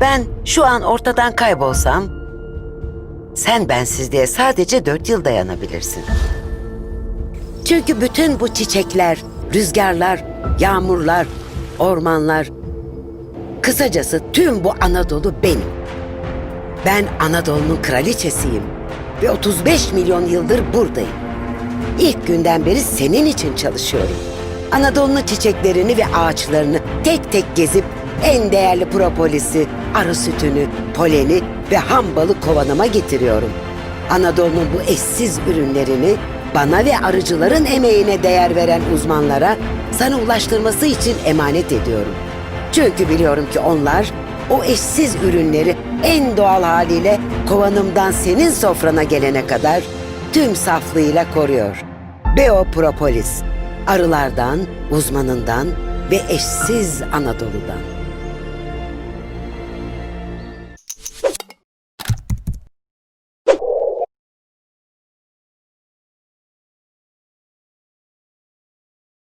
Ben şu an ortadan kaybolsam, sen bensizliğe sadece dört yıl dayanabilirsin. Çünkü bütün bu çiçekler, rüzgarlar, yağmurlar, ormanlar, kısacası tüm bu Anadolu benim. Ben Anadolu'nun kraliçesiyim ve 35 milyon yıldır buradayım. İlk günden beri senin için çalışıyorum. Anadolu'nun çiçeklerini ve ağaçlarını tek tek gezip en değerli propolis'i, arı sütünü, poleni ve ham balı kovanıma getiriyorum. Anadolu'nun bu eşsiz ürünlerini bana ve arıcıların emeğine değer veren uzmanlara sana ulaştırması için emanet ediyorum. Çünkü biliyorum ki onlar o eşsiz ürünleri en doğal haliyle kovanımdan senin sofrana gelene kadar tüm saflığıyla koruyor. Beo Propolis, arılardan, uzmanından ve eşsiz Anadolu'dan.